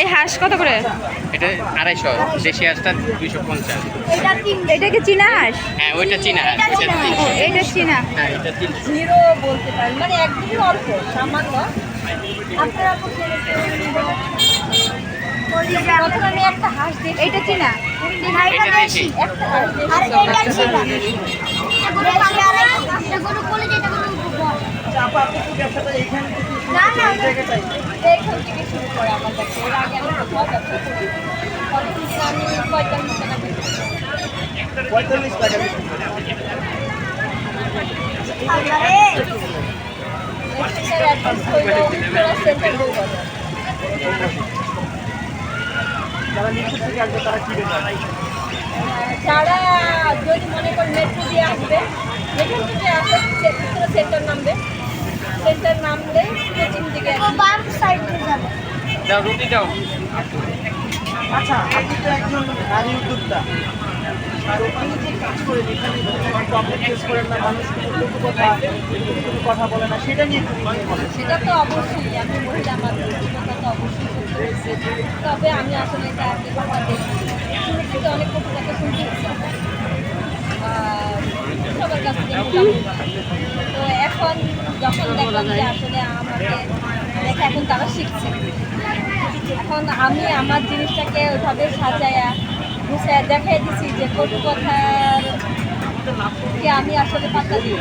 এই হাঁস কত করে? এটা আড়াইশো দেশি হাঁসটা দুইশো পঞ্চাশ। এটা কি চীনা হাঁস? হ্যাঁ ওইটা চীনা হাঁস এটা চীনা হ্যাঁ এটা জিরো বলতে পারেন মানে একদমই অল্প সামান্য। আপনারা চীনা? এটা এটা দেশি দেশি। একটা হাঁস দেখি। আর এটা চীনা। এটা গরু পালে এটা গরু কলিজা এটা গরু বল না না এইখান থেকে শুরু করে আমার কাছে এর আগে আমি কোথাও ব্যবসা করি। কতদিন আমি পঁয়তাল্লিশ টাকা। পঁয়তাল্লিশ টাকা আল্লাহ দাও রুটি দাও। আচ্ছা আপনি তো একজন নারী উদ্যোক্তা। আর ওখানে যে কাজ করেন এখানে প্রবলেম ফেস করেন না মানুষ কোনো কথা কোনো কথা বলে না সেটা নিয়ে সেটা তো অবশ্যই আমি মহিলা মানুষ কথা তো অবশ্যই শুনতে হয়েছে। তবে আমি আসলে এটা আগে কথা দেখি শুরু থেকে অনেক কটু কথা শুনতে সবার কাছ থেকে। তো এখন যখন দেখলাম যে আসলে আমাকে দেখে এখন তারা শিখছে। এখন আমি আমার জিনিসটাকে ওইভাবে সাজায়া গুছাইয়া দেখাই দিছি যে কটু কথার আমি আসলে পাত্তা দিই।